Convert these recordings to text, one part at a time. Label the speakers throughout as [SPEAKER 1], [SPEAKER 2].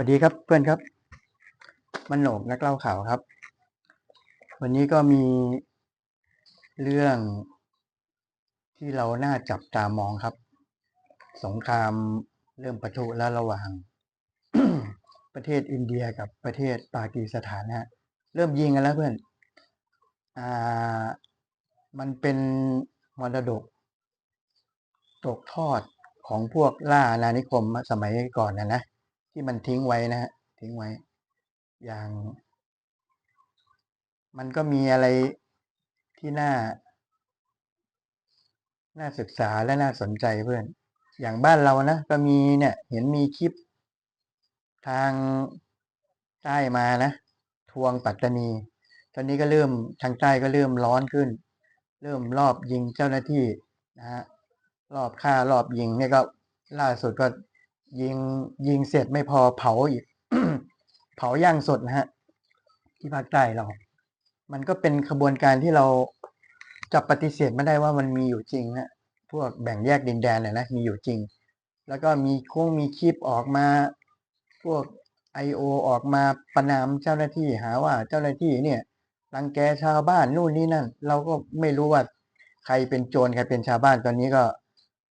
[SPEAKER 1] วัสดีครับเพื่อนครับ มันโหนกนักเล่าข่าวครับ วันนี้ก็มีเรื่องที่เราน่าจับตามองครับ สงครามเริ่มปะทุแล้วระหว่าง ประเทศอินเดียกับประเทศปากีสถานนะฮะเริ่มยิงกันแล้วเพื่อน อ่า มันเป็นมรดก ตกทอดของพวกล่าอาณานิคมสมัยก่อนนะนะ ที่มันทิ้งไว้นะฮะทิ้งไว้ อย่าง มันก็มีอะไรที่น่า น่าศึกษาและน่าสนใจเพื่อน อย่างบ้านเรานะก็มีเนี่ย เห็นมีคลิปทางใต้มานะทวงปัตตานี ตอนนี้ก็เริ่มทางใต้ก็เริ่มร้อนขึ้น เริ่มรอบยิงเจ้าหน้าที่นะฮะรอบฆ่ารอบยิงเนี่ยก็ล่าสุดก็ ยิงยิงเสร็จไม่พอเผาอีกเผาย่างสดนะฮะ ที่ภาคใต้เรา มันก็เป็นขบวนการที่เราจับปฏิเสธไม่ได้ว่ามันมีอยู่จริงนะพวกแบ่งแยกดินแดนเนี่ยนะมีอยู่จริง แล้วก็มีโค้งมีคลิปออกมา พวก I.O. ออกมาประนามเจ้าหน้าที่หาว่าเจ้าหน้าที่เนี่ยรังแกชาวบ้านนู่นนี่นั่น เราก็ไม่รู้ว่าใครเป็นโจรใครเป็นชาวบ้านตอนนี้ก็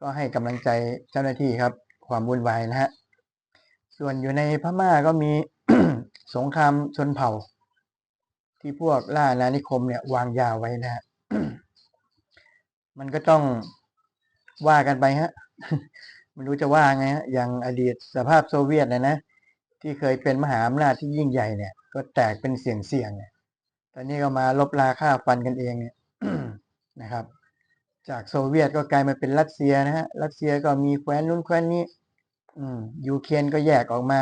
[SPEAKER 1] ก็ให้กำลังใจเจ้าหน้าที่ครับ ความวุ่นวายนะฮะ ส่วนอยู่ในพม่าก็มีสงครามชนเผ่า ที่พวกล่าอาณานิคมเนี่ยวางยาไว้นะฮะ มันก็ต้องว่ากันไปฮะไม่รู้จะว่าไงฮะอย่างอดีตสภาพโซเวียตนะนะที่เคยเป็นมหาอำนาจที่ยิ่งใหญ่เนี่ย ก็แตกเป็นเสี่ยงเสี่ยงเนี่ยตอนนี้ก็มาลบราค่าฟันกันเองเนี่ยนะครับ จากโซเวียตก็กลายมาเป็นรัสเซียนะฮะ รัสเซียก็มีแคว้นนู้นแคว้นนี้ อืมยูเครนก็แยกออกมา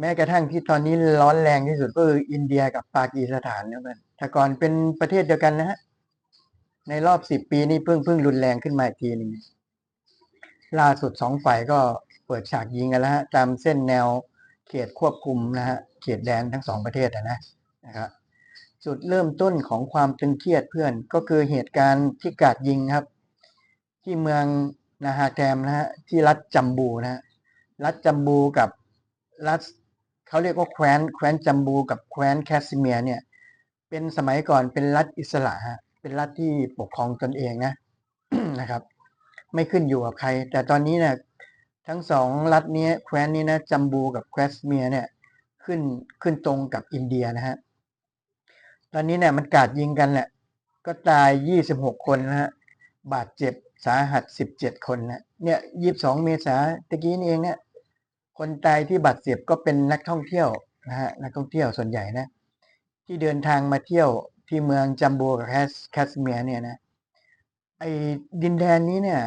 [SPEAKER 1] แม้กระทั่งที่ตอนนี้ร้อนแรงที่สุดก็คืออินเดียกับปากีสถานนะเพื่อนแต่ก่อนเป็นประเทศเดียวกันนะฮะ ในรอบสิบปีนี้เพิ่งเพิ่งรุนแรงขึ้นมาอีกทีหนึ่งล่าสุดสองฝ่ายก็เปิดฉากยิงกันแล้วฮะตามเส้นแนวเขตควบคุมนะฮะ เขตแดนทั้งสองประเทศนะนะนะครับ จุดเริ่มต้นของความตึงเครียดเพื่อนก็คือเหตุการณ์ที่กาดยิงครับ ที่เมืองนาฮาแกมนะฮะที่รัฐจัมบูนะฮะรัฐจัมบูกับรัฐเขาเรียกว่าแคว้นแคว้นจัมบูกับแคว้นแคสเมียร์เนี่ย เป็นสมัยก่อนเป็นรัฐอิสระฮะเป็นรัฐที่ปกครองตนเองนะนะครับ ไม่ขึ้นอยู่กับใคร แต่ตอนนี้เนี่ยทั้งสองรัฐนี้แคว้นนี้นะจัมบูกับแคสเมียร์เนี่ยขึ้นขึ้นตรงกับอินเดียนะฮะ ตอนนี้เนี่ยมันกราดยิงกันแหละ ก็ตาย 26 คนนะฮะ บาดเจ็บสาหัส 17 คนนะเนี่ย 22 เมษาตะกี้นี่เองเนี่ย คนตายที่บาดเจ็บก็เป็นนักท่องเที่ยวนะฮะ นักท่องเที่ยวส่วนใหญ่นะ ที่เดินทางมาเที่ยวที่เมืองจัมบูกับแคสแคสเมียร์เนี่ยนะ ไอ้ดินแดนนี้เนี่ย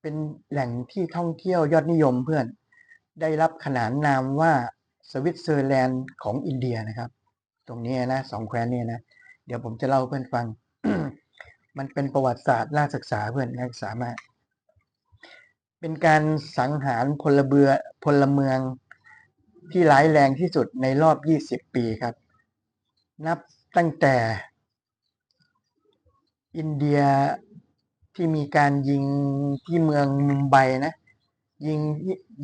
[SPEAKER 1] เป็นแหล่งที่ท่องเที่ยวยอดนิยมเพื่อน ได้รับขนานนามว่าสวิตเซอร์แลนด์ของอินเดียนะครับ ตรงนี้นะสองแคว้นนี่นะเดี๋ยวผมจะเล่าเพื่อนฟัง มันเป็นประวัติศาสตร์น่าศึกษาเพื่อนน่าศึกษามากเป็นการสังหารพลเบือพลเมืองที่ร้ายแรงที่สุดในรอบ 20 ปีครับ นับตั้งแต่ อินเดียที่มีการยิงที่เมืองมุมไบนะ ยิง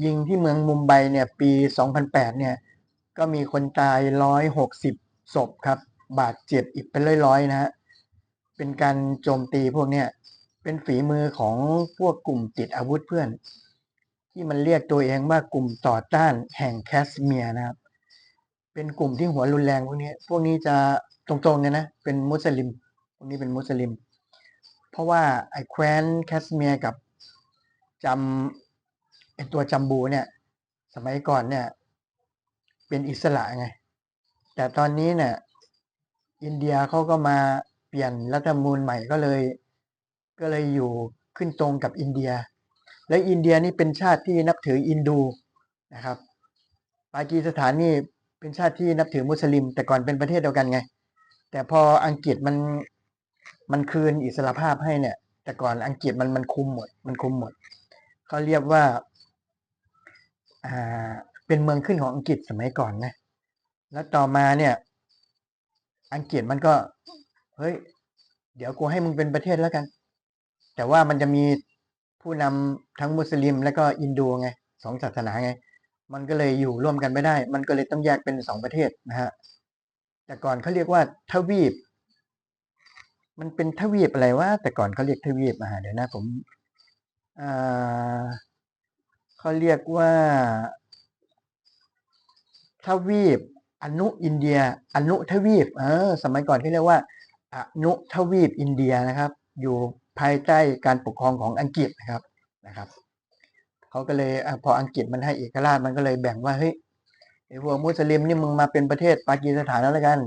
[SPEAKER 1] ยิงที่เมืองมุมไบเนี่ย ปี 2008 เนี่ย ก็มีคนตาย 160 ศพครับ บาดเจ็บอีกเป็นร้อยๆนะฮะเป็นการโจมตีพวกเนี้ยเป็นฝีมือของพวกกลุ่มติดอาวุธเพื่อน ที่มันเรียกตัวเองว่ากลุ่มต่อต้านแห่งแคสเมียร์นะครับ เป็นกลุ่มที่หัวรุนแรงพวกนี้ พวกนี้จะตรงๆเนี่ยนะ เป็นมุสลิม พวกนี้เป็นมุสลิม เพราะว่าไอ้แคว้นแคสเมียร์กับจำไอ้ตัวจัมบูเนี่ย สมัยก่อนเนี่ย เป็นอิสระไง แต่ตอนนี้เนี่ยอินเดียเขาก็มาเปลี่ยนรัฐธรรมนูญใหม่ก็เลย ก็เลยอยู่ขึ้นตรงกับอินเดีย และอินเดียนี่เป็นชาติที่นับถืออินดูนะครับ ปากีสถานนี่เป็นชาติที่นับถือมุสลิม แต่ก่อนเป็นประเทศเดียวกันไง แต่พออังกฤษมันมันคืนอิสรภาพให้เนี่ย แต่ก่อนอังกฤษมันมันคุมหมด มันคุมหมดเขาเรียกว่าอ่าเป็นเมืองขึ้นของอังกฤษสมัยก่อนนะ แล้วต่อมาเนี่ย อังกฤษมันก็ เฮ้ย เดี๋ยวกูให้มึงเป็นประเทศแล้วกัน แต่ว่ามันจะมีผู้นำทั้งมุสลิม และก็อินดูไงสองศาสนาไง มันก็เลยอยู่ร่วมกันไม่ได้ มันก็เลยต้องแยกเป็นสองประเทศนะฮะแต่ก่อนเขาเรียกว่าทวีป มันเป็นทวีปอะไรวะแต่ก่อนเขาเรียกทวีปอ่าเดี๋ยวนะ ผมอ่าเขาเรียกว่าทวีป อนุอินเดีย อนุทวีปเออสมัยก่อนเขาเรียกว่าอนุทวีปอินเดียนะครับ อยู่ภายใต้การปกครองของอังกฤษนะครับนะครับเขาก็เลยอพออังกฤษมันให้เอกราชมันก็เลยแบ่งว่าเฮ้ยไอ้พวกมุสลิมนี่มึงมาเป็นประเทศปากีสถานแล้วละกัน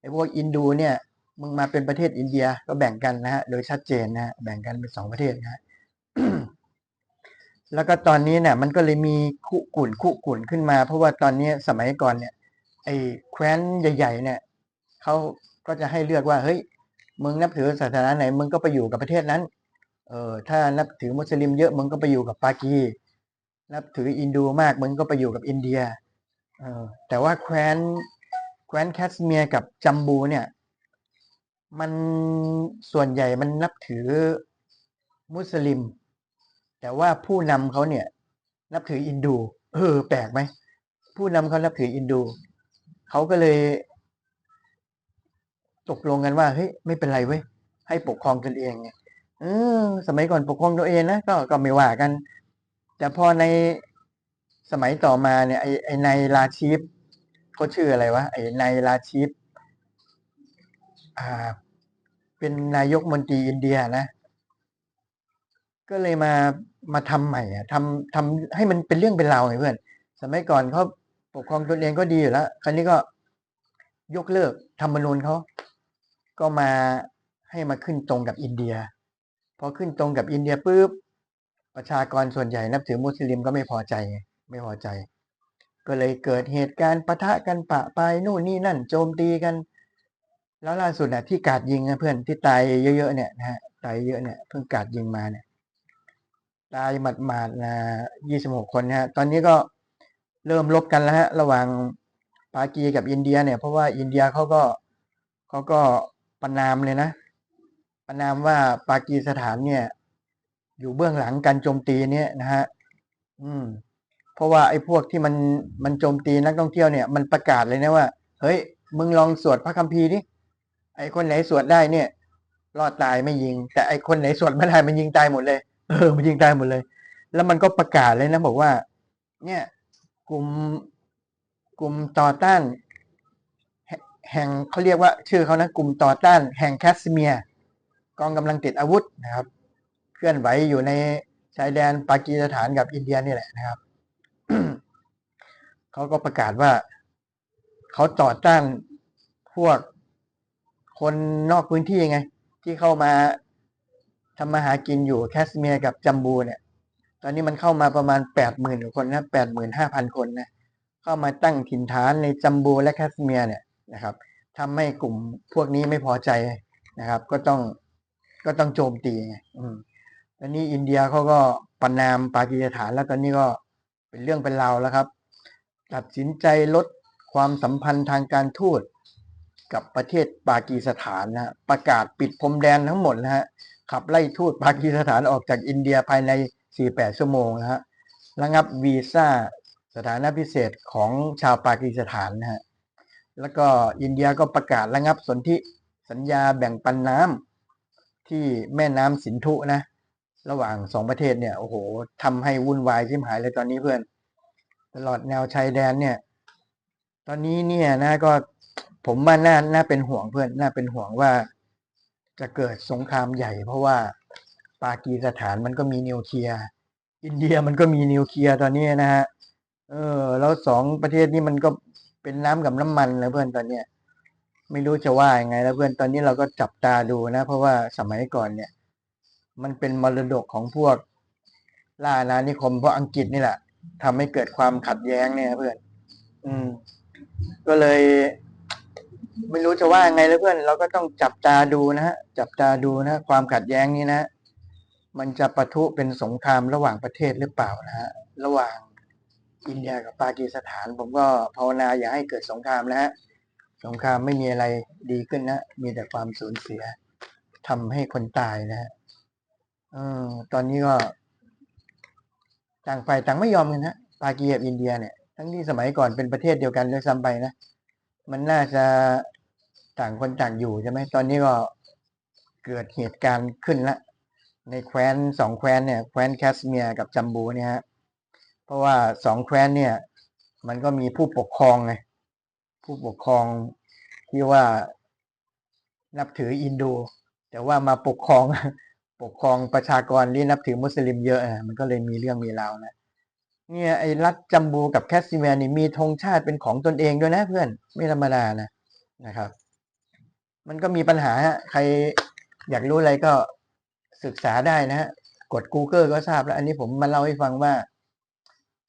[SPEAKER 1] ไอ้พวกอินดูเนี่ยมึงมาเป็นประเทศอินเดียก็แบ่งกันนะฮะโดยชัดเจนนะฮะแบ่งกันเป็นสองประเทศนะฮะแล้วก็ตอนนี้เนี่ยมันก็เลยมีคุกุ่นคุกุ่นขึ้นมา เพราะว่าตอนนี้สมัยก่อนเนี่ย ไอ้แคว้นใหญ่ ๆ เนี่ยเขาก็จะให้เลือกว่าเฮ้ยมึงนับถือศาสนาไหนมึงก็ไปอยู่กับประเทศนั้น เออถ้านับถือมุสลิมเยอะมึงก็ไปอยู่กับปากี นับถืออินดูมากมึงก็ไปอยู่กับอินเดีย เออแต่ว่าแคว้นแคว้นแคสเมียร์กับจัมบูเนี่ย มันส่วนใหญ่มันนับถือมุสลิม แต่ว่าผู้นำเขาเนี่ย นับถืออินดู เออ แปลกไหมผู้นำเขานับถืออินดู เขาก็เลย ตกลงกันว่าเฮ้ยไม่เป็นไรเว้ยให้ปกครองตนเองไงเออสมัยก่อนปกครองตัวเองนะก็ก็ไม่ว่ากัน แต่พอในสมัยต่อมาเนี่ยไอ้ไอ้นายราชีฟเขาชื่ออะไรวะไอ้นายราชีฟอ่า เป็นนายกมนตรีอินเดียนะ ก็เลยมามาทำใหม่อะทำทำให้มันเป็นเรื่องเป็นราวไงเพื่อน สมัยก่อนเขา ปกครองตนเองก็ดีอยู่แล้ว คราวนี้ก็ยกเลิกธรรมนูญเขาก็มาให้มาขึ้นตรงกับอินเดีย พอขึ้นตรงกับอินเดียปุ๊บประชากรส่วนใหญ่นับถือมุสลิมก็ไม่พอใจ ไม่พอใจ ก็เลยเกิดเหตุการณ์ปะทะกันปะไปนู่นนี่นั่น โจมตีกัน แล้วล่าสุดน่ะที่กราดยิงนะเพื่อนที่ตายเยอะๆเนี่ยนะฮะตายเยอะเนี่ยเพิ่งกราดยิงมาเนี่ยตายหมาดๆนะยี่สิบหกคนนะฮะตอนนี้ก็ เริ่มลบกันแล้วฮะระหว่างปากีกับอินเดียเนี่ยเพราะว่าอินเดียเขาก็เขาก็ประนามเลยนะ ประนามว่าปากีสถานเนี่ย อยู่เบื้องหลังการโจมตีเนี่ยนะฮะอืม เพราะว่าไอ้พวกที่มันมันโจมตีนักท่องเที่ยวเนี่ยมันประกาศเลยนะว่า เฮ้ย มึงลองสวดพระคัมภีร์ดิไอ้คนไหนสวดได้เนี่ย รอดตายไม่ยิง แต่ไอ้คนไหนสวดไม่ได้มันยิงตายหมดเลย เออมันยิงตายหมดเลย แล้วมันก็ประกาศเลยนะบอกว่า เนี่ย กลุ่มกลุ่มต่อต้าน แห่งเขาเรียกว่า ชื่อเขานะกลุ่มต่อต้าน แห่งแคสเมียร์กองกำลังติดอาวุธนะครับ เคลื่อนไหวอยู่ในชายแดนปากีสถานกับอินเดียนี่แหละนะครับเขาก็ประกาศว่าเขาต่อต้านพวกคนนอกพื้นที่ไง ที่เข้ามาทำมาหากินอยู่แคสเมียร์กับจัมบูเนี่ย ตอนนี้มันเข้ามาประมาณแปดหมื่นคนนะแปดหมื่นห้าพันคนนะเข้ามาตั้งถิ่นฐานในจัมบูและแคสเมียร์เนี่ยนะครับทำให้กลุ่มพวกนี้ไม่พอใจนะครับ ก็ต้องก็ต้องโจมตีไงอืมตอนนี้อินเดียเขาก็ประนามปากีสถานแล้วตอนนี้ก็เป็นเรื่องเป็นราวแล้วครับ ตัดสินใจลดความสัมพันธ์ทางการทูตกับประเทศปากีสถานนะฮะประกาศปิดพรมแดนทั้งหมดนะฮะขับไล่ทูตปากีสถานออกจากอินเดียภายใน 48 ชั่วโมงนะฮะระงับวีซ่าสถานะพิเศษของชาวปากีสถานนะฮะแล้วก็อินเดียก็ประกาศระงับสนธิสัญญาแบ่งปันน้ำที่แม่น้ำสินธุนะ ระหว่างสองประเทศเนี่ยโอ้โหทำให้วุ่นวายชิมหายเลยตอนนี้เพื่อน ตลอดแนวชายแดนเนี่ย ตอนนี้เนี่ยนะก็ผมว่าน่าน่าเป็นห่วงเพื่อนน่าเป็นห่วงว่าจะเกิดสงครามใหญ่เพราะว่า ปากีสถานมันก็มีนิวเคลียร์อินเดียมันก็มีนิวเคลียร์ตอนนี้นะฮะเออ แล้วสองประเทศนี้มันก็เป็นน้ำกับน้ำมันแล้วเพื่อนตอนเนี้ยไม่รู้จะว่ายังไง แล้วเพื่อนตอนนี้เราก็จับตาดูนะ เพราะว่าสมัยก่อนเนี่ย มันเป็นมรดกของพวกล่าอานิคมเพราะอังกฤษนี่แหละทำให้เกิดความขัดแย้งเนี่ยเพื่อน อืม ก็เลย ไม่รู้จะว่ายังไงแล้วเพื่อน เราก็ต้องจับตาดูนะฮะจับตาดูนะ ความขัดแย้งนี้นะ มันจะปะทุเป็นสงครามระหว่างประเทศหรือเปล่านะฮะระหว่างอินเดียกับปากีสถาน ผมก็ภาวนาอย่าให้เกิดสงครามนะฮะสงครามไม่มีอะไรดีขึ้นนะ มีแต่ความสูญเสียทำให้คนตายนะฮะตอนนี้ก็ ต่างฝ่ายต่างไม่ยอมกันนะปากีกับอินเดียเนี่ย ทั้งที่สมัยก่อนเป็นประเทศเดียวกันด้วยซ้ำไปนะมันน่าจะต่างคนต่างอยู่ใช่ไหมตอนนี้ก็เกิดเหตุการณ์ขึ้นละ ในแคว้นสองแคว้นเนี่ยแคว้นแคสเมียร์กับจัมบูเนี่ยฮะเพราะว่าสองแคว้นเนี่ย มันก็มีผู้ปกครองไงผู้ปกครองที่ว่านับถืออินโดแต่ว่ามาปกครองปกครองประชากรที่นับถือมุสลิมเยอะอะมันก็เลยมีเรื่องมีราวนะเนี่ยไอ้รัฐจัมบูกับแคสเมียร์นี่มีธงชาติเป็นของตนเองด้วยนะเพื่อนไม่ธรรมดานะนะครับ มันก็มีปัญหาฮะใครอยากรู้อะไรก็ ศึกษาได้นะฮะกด Google ก็ทราบแล้ว อันนี้ผมมาเล่าให้ฟังว่า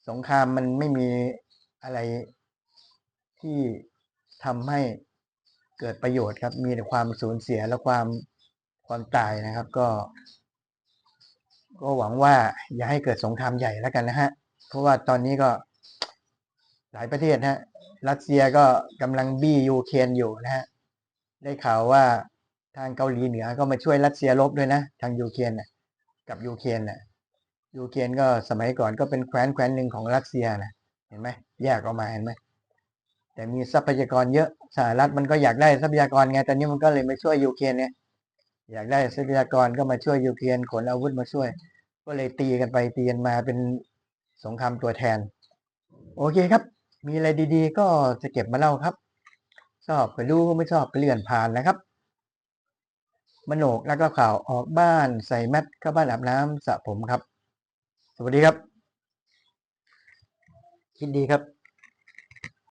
[SPEAKER 1] สงครามมันไม่มีอะไรที่ทำให้เกิดประโยชน์ครับ มีแต่ความสูญเสียและความความตายนะครับ ก็ ก็หวังว่าอย่าให้เกิดสงครามใหญ่แล้วกันนะฮะ เพราะว่าตอนนี้ก็หลายประเทศฮะ รัสเซียก็กำลังบี้ยูเครนอยู่นะฮะ ได้ข่าวว่า ทางเกาหลีเหนือก็มาช่วยรัสเซียรบด้วยนะ ทางยูเครนกับยูเครนน่ะยูเครนก็สมัยก่อนก็เป็นแคว้นแคว้นหนึ่งของรัสเซียนะเห็นไหมแยกออกมาเห็นไหมแต่มีทรัพยากรเยอะสหรัฐมันก็อยากได้ทรัพยากรไงตอนนี้มันก็เลยมาช่วยยูเครนเนี่ยอยากได้ทรัพยากรก็มาช่วยยูเครนขนอาวุธมาช่วย ก็เลยตีกันไปตีกันมาเป็นสงครามตัวแทน โอเคครับ มีอะไรดีๆ ก็จะเก็บมาเล่าครับ ชอบก็ดูไม่ชอบก็เลื่อนผ่านนะครับ มโนกแล้วก็ข่าวออกบ้านใส่แมสเข้าบ้านอาบน้ำสระผมครับ สวัสดีครับ คิดดีครับ